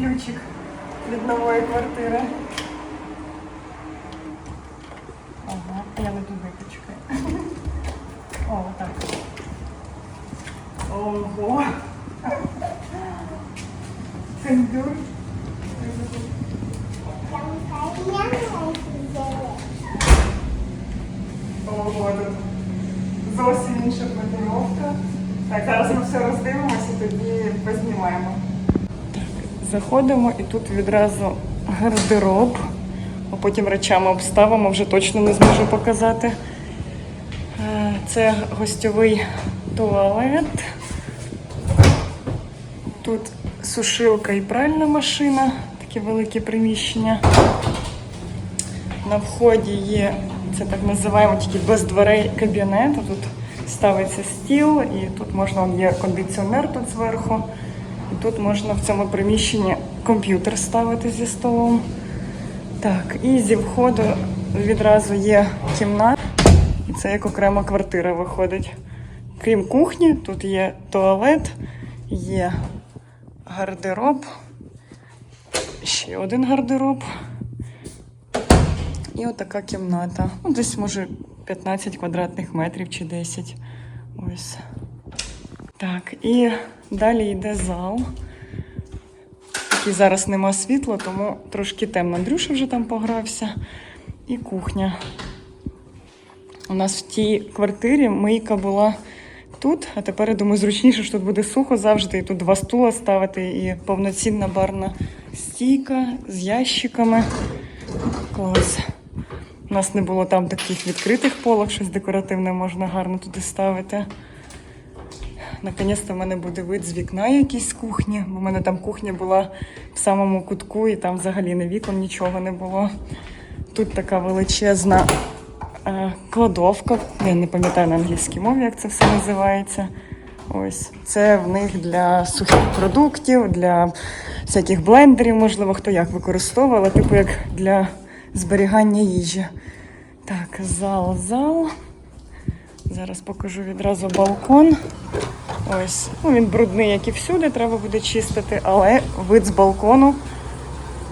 ключик від нової квартири. Ага, я не туди почекаю. О, так. Ого. Кондюр. Ого, тут зовсім інша планировка. Так, зараз ми все роздивимося, тоді познімаємо. Заходимо і тут відразу гардероб, а потім речами обставимо, вже точно не зможу показати. Е, Це гостьовий туалет. Тут сушилка і пральна машина, таке велике приміщення. На вході є, це так називаємо тільки без дверей кабінет. Тут ставиться стіл, і тут можна є кондиціонер тут зверху. І тут можна в цьому приміщенні комп'ютер ставити зі столом. Так, і зі входу відразу є кімната, і це як окрема квартира виходить. Крім кухні, тут є туалет, є гардероб, ще один гардероб. І отака кімната. Ну, десь може 15 квадратних метрів чи 10. Ось. Так, і далі йде зал. Який зараз нема світла, тому трошки темно. Андрюша вже там погрався. І кухня. У нас в тій квартирі мийка була тут, а тепер я думаю, зручніше, що тут буде сухо завжди. І тут два стула ставити, і повноцінна барна стійка з ящиками. Клас. У нас не було там таких відкритих полок, щось декоративне можна гарно туди ставити. Наконець-то в мене буде вид з вікна якийсь кухні, бо в мене там кухня була в самому кутку, і там взагалі не вікон нічого не було. Тут така величезна е, кладовка. Я не пам'ятаю на англійській мові, як це все називається. Ось це в них для сухих продуктів, для всяких блендерів, можливо, хто як використовує, але типу як для зберігання їжі. Так, зал, зал. Зараз покажу відразу балкон. Ось, ну він брудний, як і всюди, треба буде чистити, але вид з балкону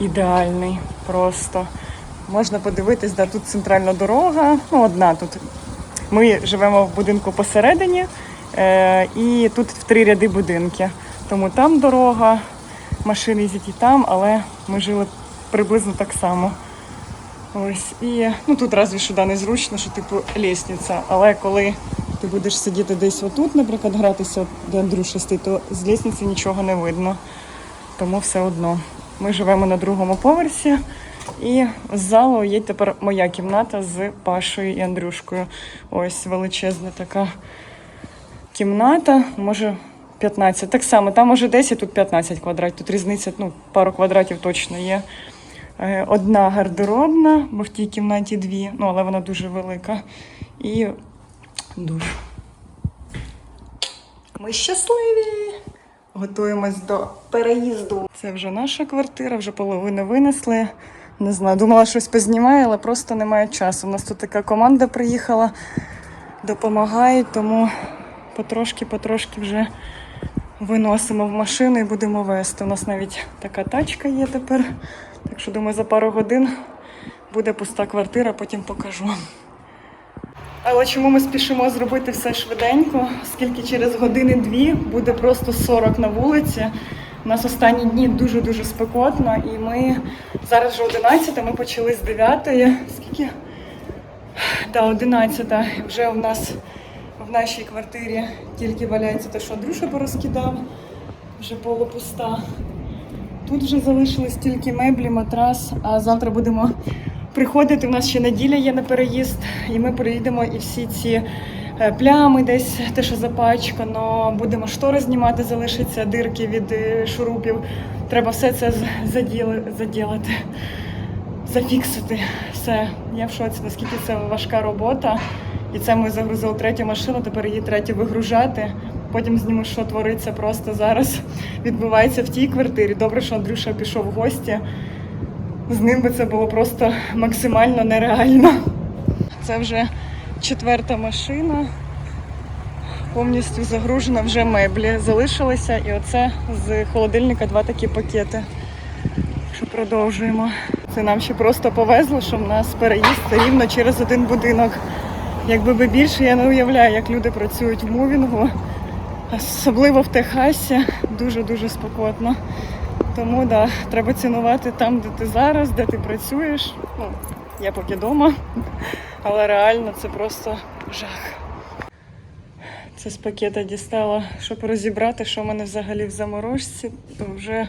ідеальний просто. Можна подивитись, да, тут центральна дорога, ну одна тут. Ми живемо в будинку посередині, е, і тут в три ряди будинки. Тому там дорога, машини їздять і там, але ми жили приблизно так само. Ось і ну тут разві що да, незручно, що типу лісниця. Але коли ти будеш сидіти десь отут, наприклад, гратися, де Андрюша стоїть, то з лісниці нічого не видно. Тому все одно. Ми живемо на другому поверсі, і з залу є тепер моя кімната з Пашою і Андрюшкою. Ось величезна така кімната, може 15. Так само, там може 10, тут 15 квадратів. Тут різниця, ну, пару квадратів точно є. Е, Одна гардеробна, бо в тій кімнаті дві, ну але вона дуже велика. І душ. Ми щасливі! Готуємось до переїзду. Це вже наша квартира, вже половину винесли. Не знаю, думала щось познімаю, але просто немає часу. У нас тут така команда приїхала, допомагає, тому потрошки-потрошки вже виносимо в машину і будемо вести. У нас навіть така тачка є тепер. Так що, думаю, за пару годин буде пуста квартира, потім покажу. Але чому ми спішимо зробити все швиденько? Оскільки через години-дві буде просто 40 на вулиці. У нас останні дні дуже-дуже спекотно, і ми зараз вже 11, ми почали з 9. Скільки? Да, 11. Вже у нас нашій квартирі тільки валяється те, що Андрюша порозкидав, вже полупуста. Тут вже залишились тільки меблі, матрас, а завтра будемо приходити. У нас ще неділя є на переїзд, і ми приїдемо і всі ці е, плями, десь те, що запачкано, будемо штори знімати, залишиться дирки від е, шурупів. Треба все це заділи, заділити, зафіксити. Все. Я в шоці, наскільки це важка робота. І це ми загрузили третю машину, тепер її третю вигружати. Потім зніму, що твориться просто зараз. Відбувається в тій квартирі. Добре, що Андрюша пішов в гості. З ним би це було просто максимально нереально. Це вже четверта машина. Повністю загружена вже меблі. Залишилися і оце з холодильника два такі пакети. що продовжуємо. Це нам ще просто повезло, що в нас переїзд рівно через один будинок. Якби би більше, я не уявляю, як люди працюють в мувінгу, особливо в Техасі, дуже-дуже спекотно. Тому да, треба цінувати там, де ти зараз, де ти працюєш. Ну, я поки вдома, але реально це просто жах. Це з пакета дістала, щоб розібрати, що в мене взагалі в заморожці, то вже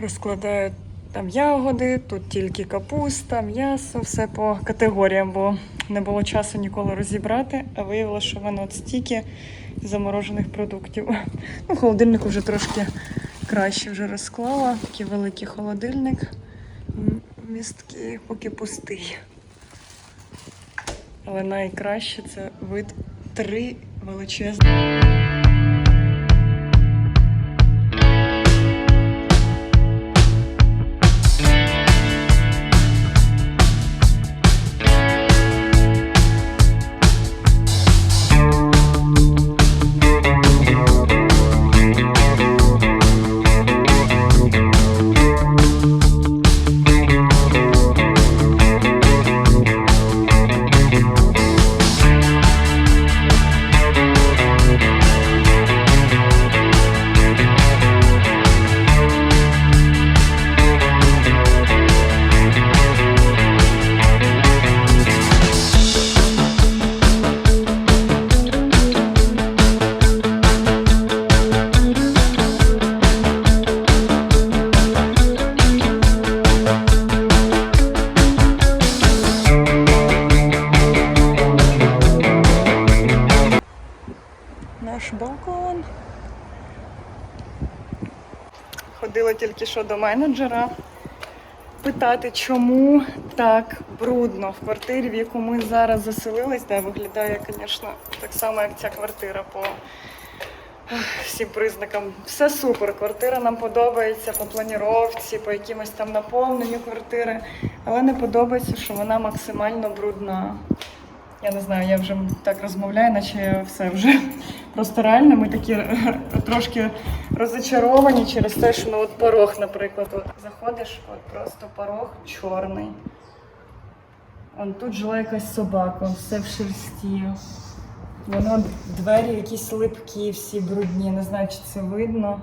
розкладаю там ягоди, тут тільки капуста, м'ясо, все по категоріям, бо не було часу ніколи розібрати, а виявилося, що в мене от стільки заморожених продуктів. Ну, холодильнику вже трошки краще вже розклала. Такий великий холодильник. М, Місткий, поки пустий. Але найкраще це вид три величезні. Тільки що до менеджера питати, чому так брудно в квартирі, в яку ми зараз заселились, де виглядає, звісно, так само, як ця квартира по всім признакам. Все супер. Квартира нам подобається по планіровці, по якимось там наповненню квартири, але не подобається, що вона максимально брудна. Я не знаю, я вже так розмовляю, наче все вже. Просто реально ми такі е, трошки розочаровані через те, що ну, от порог, наприклад, от заходиш, от просто порог чорний. Он тут жила якась собака, все в шерсті. Воно двері якісь липкі, всі брудні, не знаю, чи це видно.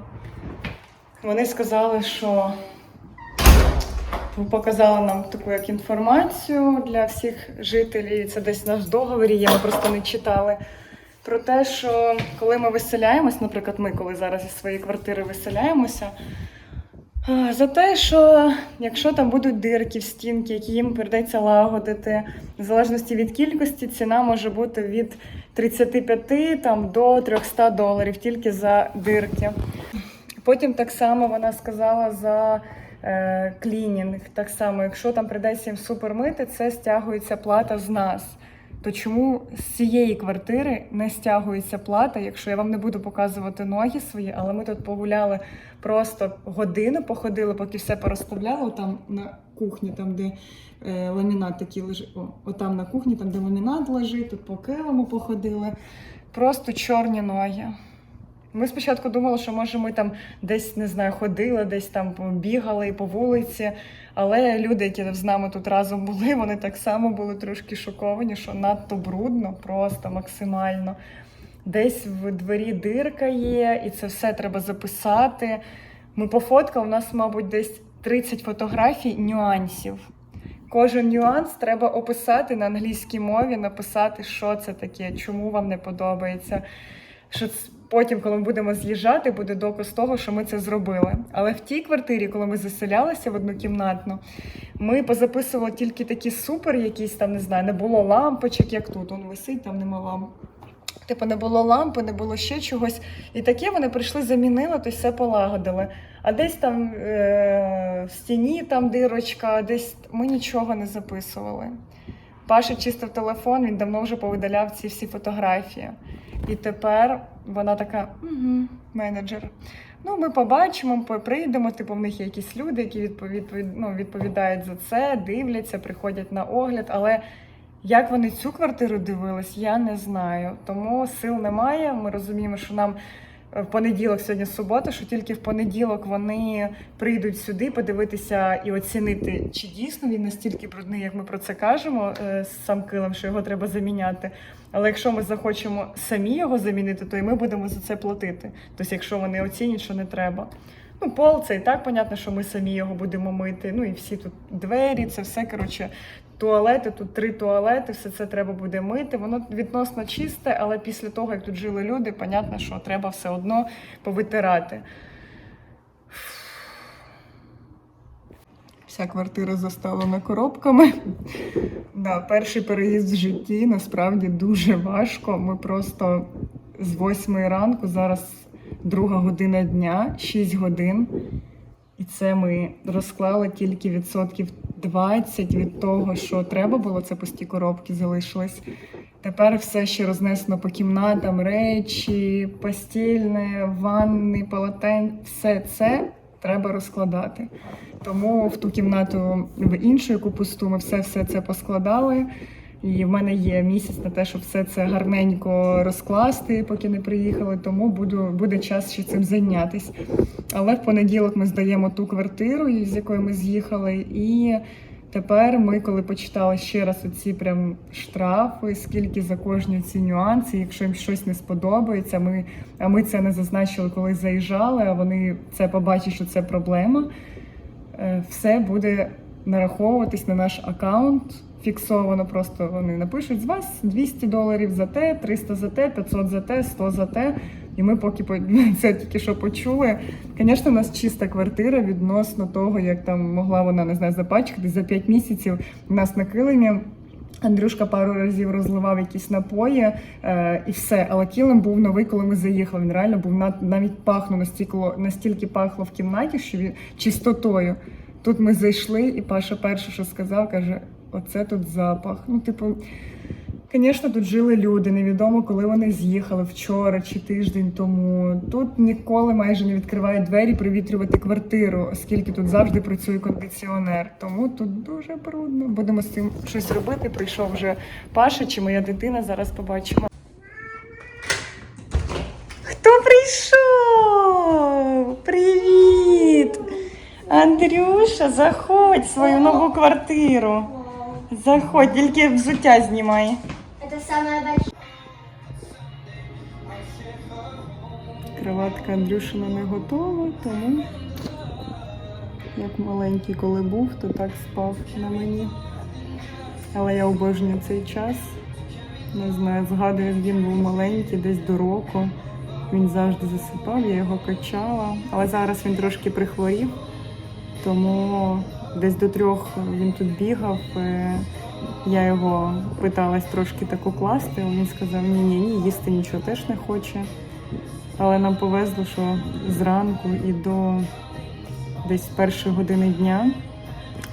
Вони сказали, що показали нам таку як інформацію для всіх жителів. Це десь наш договорі є, ми просто не читали. Про те, що коли ми виселяємось, наприклад, ми коли зараз із своєї квартири виселяємося, за те, що якщо там будуть дирки в стінки, які їм прийдеться лагодити, в залежності від кількості, ціна може бути від 35 там, до 300 доларів тільки за дирки. Потім так само вона сказала за е, клінінг. Так само, якщо там прийдеться їм супер мити, це стягується плата з нас. То чому з цієї квартири не стягується плата, якщо я вам не буду показувати ноги свої, але ми тут погуляли просто годину, походили, поки все порозставляли там на кухні, там де е, ламінат такий лежить. О, отам на кухні, там де ламінат лежить, тут по килиму походили. Просто чорні ноги. Ми спочатку думали, що може ми там десь не знаю, ходили, десь там бігали по вулиці. Але люди, які з нами тут разом були, вони так само були трошки шоковані, що надто брудно, просто максимально. Десь в двері дирка є, і це все треба записати. Ми пофоткали, у нас, мабуть, десь 30 фотографій нюансів. Кожен нюанс треба описати на англійській мові, написати, що це таке, чому вам не подобається. Що потім, коли ми будемо з'їжджати, буде доказ того, що ми це зробили. Але в тій квартирі, коли ми заселялися в однокімнатну, ми позаписували тільки такі супер, якісь там не знаю, не було лампочок, як тут. Он висить, там нема ламп. Типу, не було лампи, не було ще чогось. І таке вони прийшли, замінили, то все полагодили. А десь там е- в стіні там дирочка, десь ми нічого не записували. Паша чистив телефон, він давно вже повидаляв ці всі фотографії. І тепер вона така, угу, менеджер. Ну, ми побачимо, по- прийдемо. Типу, в них є якісь люди, які відповід, ну, відповідають за це, дивляться, приходять на огляд. Але як вони цю квартиру дивились, я не знаю. Тому сил немає. Ми розуміємо, що нам в понеділок, сьогодні субота, що тільки в понеділок вони прийдуть сюди подивитися і оцінити, чи дійсно він настільки брудний, як ми про це кажемо, е, сам килим, що його треба заміняти. Але якщо ми захочемо самі його замінити, то і ми будемо за це платити. Тобто, якщо вони оцінять, що не треба. Ну, пол це і так понятно, що ми самі його будемо мити. Ну і всі тут двері, це все коротше. Туалети, тут три туалети, все це треба буде мити. Воно відносно чисте, але після того, як тут жили люди, понятно, що треба все одно повитирати. Вся квартира заставлена коробками. Да, перший переїзд в житті насправді дуже важко. Ми просто з восьмої ранку, зараз друга година дня, 6 годин. І це ми розклали тільки відсотків 20 від того, що треба було. Це пусті коробки залишились. Тепер все ще рознесено по кімнатам, речі, постільне, ванни, полотен. Все це треба розкладати. Тому в ту кімнату в іншу, яку пусту, ми все, все це поскладали. І в мене є місяць на те, щоб все це гарненько розкласти, поки не приїхали. Тому буду, буде час ще цим зайнятися. Але в понеділок ми здаємо ту квартиру, з якої ми з'їхали, і тепер ми, коли почитали ще раз оці прям штрафи, скільки за кожні ці нюанси, якщо їм щось не сподобається, ми, а ми це не зазначили, коли заїжджали, а вони це побачать, що це проблема. е, Все буде нараховуватись на наш аккаунт. Фіксовано просто вони напишуть з вас 200 доларів за те, 300 за те, 500 за те, 100 за те. І ми поки це тільки що почули. Звісно, у нас чиста квартира відносно того, як там могла вона не знаю, запачкати за 5 місяців. У нас на килимі. Андрюшка пару разів розливав якісь напої е, і все. Але килим був новий, коли ми заїхали. Він реально був нав- навіть пахнув настільки, настільки пахло в кімнаті, що він чистотою. Тут ми зайшли, і Паша перше, що сказав, каже: оце тут запах. Ну, типу, звісно, тут жили люди. Невідомо, коли вони з'їхали вчора чи тиждень тому. Тут ніколи майже не відкривають двері привітрювати квартиру, оскільки тут завжди працює кондиціонер. Тому тут дуже брудно. Будемо з цим щось робити. Прийшов вже Паша чи моя дитина. Зараз побачимо. Хто прийшов? Привіт! Андрюша, заходь в свою нову квартиру. Заходь, тільки взуття знімай. Самая большая. Кроватка Андрюшина не готова, тому як маленький, коли був, то так спав на мені. Але я обожнюю цей час. Не знаю, згадую, як він був маленький, десь до року. Він завжди засипав, я його качала. Але зараз він трошки прихворів, тому десь до трьох він тут бігав. Е, Я його питалась трошки так укласти, він сказав, ні, ні, ні, їсти нічого теж не хоче. Але нам повезло, що зранку і до десь першої години дня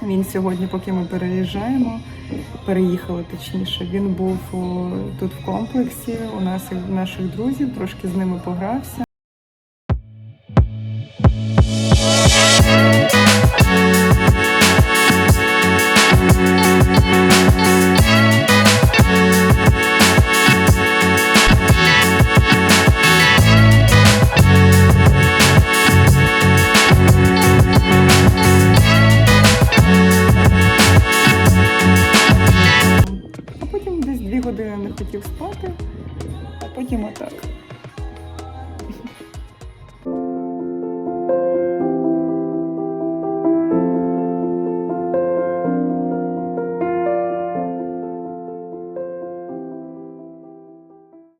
він сьогодні, поки ми переїжджаємо, переїхали точніше. Він був тут в комплексі. У нас наших друзів трошки з ними погрався.